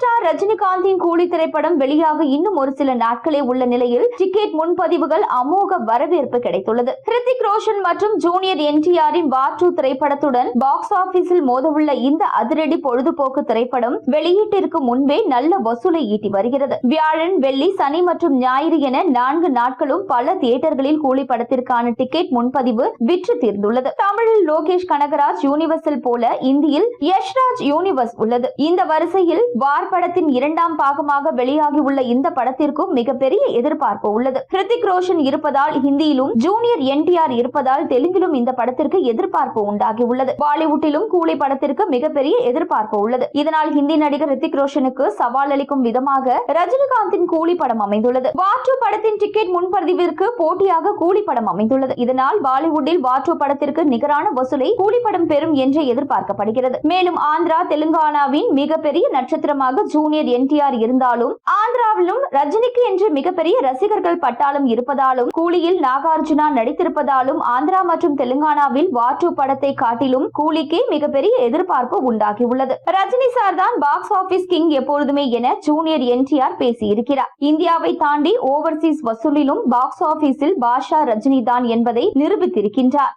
Star ரஜினிகாந்தின் கூலி திரைப்படம் வெளியாக இன்னும் ஒரு சில நாட்களே உள்ள நிலையில் டிக்கெட் முன்பதிவுகள் அமோக வரவேற்பு கிடைத்துள்ளது. ஹிருத்திக் ரோஷன் மற்றும் ஜூனியர் என்டிஆரின் வாட்டு திரைப்படத்துடன் பாக்ஸ் ஆபீஸில் மோதவுள்ள இந்த அதிரடி பொழுதுபோக்கு திரைப்படம் வெளியீட்டிற்கு முன்பே நல்ல வசூலை ஈட்டி வருகிறது. வியாழன் வெள்ளி சனி மற்றும் ஞாயிறு என நான்கு நாட்களும் பல தியேட்டர்களில் கூலி படத்திற்கான டிக்கெட் முன்பதிவு விற்று தீர்ந்துள்ளது. தமிழில் லோகேஷ் கனகராஜ் யூனிவர்சல் போல இந்தியில் யஷ்ராஜ் யூனிவர்ஸ் உள்ளது. இந்த வரிசையில் வார் படத்தின் இரண்டாம் பாகமாக வெளியாகி உள்ள இந்த படத்திற்கும் மிகப்பெரிய எதிர்பார்ப்பு உள்ளது. ஹிருத்திக் ரோஷன் இருப்பதால் ஹிந்தியிலும் ஜூனியர் என்டிஆர் இருப்பதால் தெலுங்கிலும் இந்த படத்திற்கு எதிர்பார்ப்பு உண்டாகி உள்ளது பாலிவுட்டிலும் கூலி படத்திற்கு மிகப்பெரிய எதிர்பார்ப்பு உள்ளது. இதனால் ஹிந்தி நடிகர் ரித்திக் ரோஷனுக்கு சவால் அளிக்கும் விதமாக ரஜினிகாந்தின் கூலி படம் அமைந்துள்ளது. வாற்று படத்தின் டிக்கெட் முன்பதிவிற்கு போட்டியாக கூலி படம் அமைந்துள்ளது. இதனால் பாலிவுட்டில் வாற்று படத்திற்கு நிகரான வசூலை கூலி படம் பெறும் என்று எதிர்பார்க்கப்படுகிறது. மேலும் ஆந்திரா தெலுங்கானாவின் மிகப்பெரிய நட்சத்திரமாக ஜூனியர் என்டிஆர் இருந்தாலும் ஆந்திராவிலும் ரஜினிக்கு என்று மிகப்பெரிய ரசிகர்கள் பட்டாலும் இருப்பதாலும் கூலியில் நாகார்ஜுனா நடித்திருப்பதாலும் ஆந்திரா மற்றும் தெலுங்கானாவில் வாட்டு படத்தை காட்டிலும் கூலிக்கே மிகப்பெரிய எதிர்பார்ப்பு உண்டாகியுள்ளது. ரஜினி சார் தான் பாக்ஸ் ஆபீஸ் கிங் எப்பொழுதுமே என ஜூனியர் என்டிஆர் பேசியிருக்கிறார். இந்தியாவை தாண்டி ஓவர்சீஸ் வசூலிலும் பாக்ஸ் ஆபீஸில் பாஷா ரஜினி தான் என்பதை நிரூபித்திருக்கின்றார்.